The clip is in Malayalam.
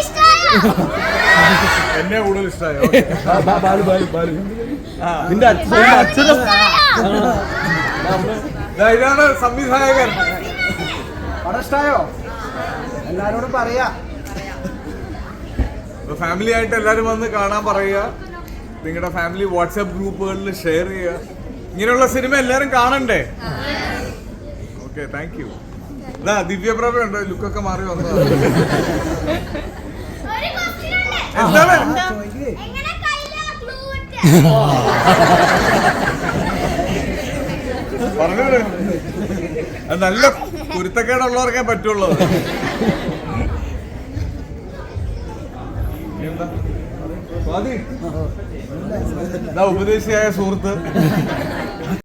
ഇഷ്ടമായോ എന്നെ കൂടുതൽ ഇഷ്ടമായോ നിന്റെ അച്ഛനും ഇതാണ് സംവിധായകൻ. പടം എല്ലാരോടും പറയാ. ഫാമിലി ആയിട്ട് എല്ലാരും വന്ന് കാണാൻ പറയുക. നിങ്ങളുടെ ഫാമിലി വാട്സാപ്പ് ഗ്രൂപ്പുകളിൽ ഷെയർ ചെയ്യുക. ഇങ്ങനെയുള്ള സിനിമ എല്ലാവരും കാണണ്ടേ? ഓക്കെ താങ്ക് യു ഇതാ ദിവ്യപ്രഭ ഉണ്ട്? ലുക്കൊക്കെ മാറി വന്നതാണ്? പറഞ്ഞത് നല്ല കുരുത്തക്കേടുള്ളവർക്കേ പറ്റുള്ളൂ? ഉപദേശിയായ സുഹൃത്ത്?